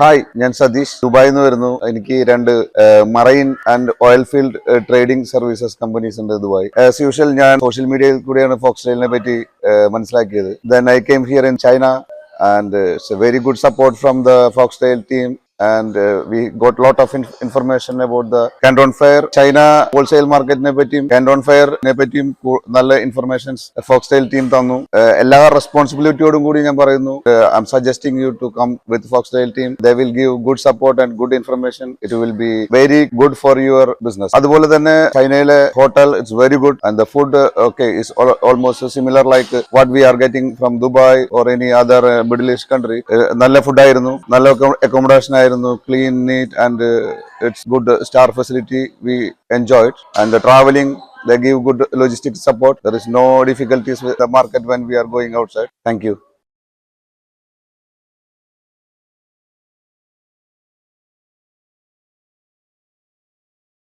Hi ഞാൻ സതീഷ്. ദുബായിൽ നിന്ന് വരുന്നു. എനിക്ക് രണ്ട് marine and oil field trading services companies ഉണ്ട് ദുബായ്. ആസ് യൂഷ്വൽ ഞാൻ സോഷ്യൽ മീഡിയയിൽ കൂടിയാണ് ഫോക്സ്റ്റൈലിനെ പറ്റി മനസ്സിലാക്കിയത്. Then I came here in China and very good support from the Foxstyle team and we got lot of information about the Canton fair China wholesale മാർക്കറ്റിനെ പറ്റിയും കാൻഡോൺ ഫെയറിനെ പറ്റിയും നല്ല ഇൻഫർമേഷൻസ് ഫോക്സ്റ്റൈൽ ടീം തന്നു. എല്ലാ റെസ്പോൺസിബിലിറ്റിയോടും കൂടി ഞാൻ പറയുന്നു. I'm suggesting you to come with Foxstyle team they will give good support and good information it will be very good for your business അതുപോലെ തന്നെ ചൈനയിലെ hotel it's very good and the food okay is almost similar like what we are getting from Dubai or any other Middle East country നല്ല ഫുഡായിരുന്നു നല്ല accommodation ആയിരുന്നു clean neat and it's good star facility we enjoyed and travelling they give good logistic support there is no difficulties with the market when we are going outside thank you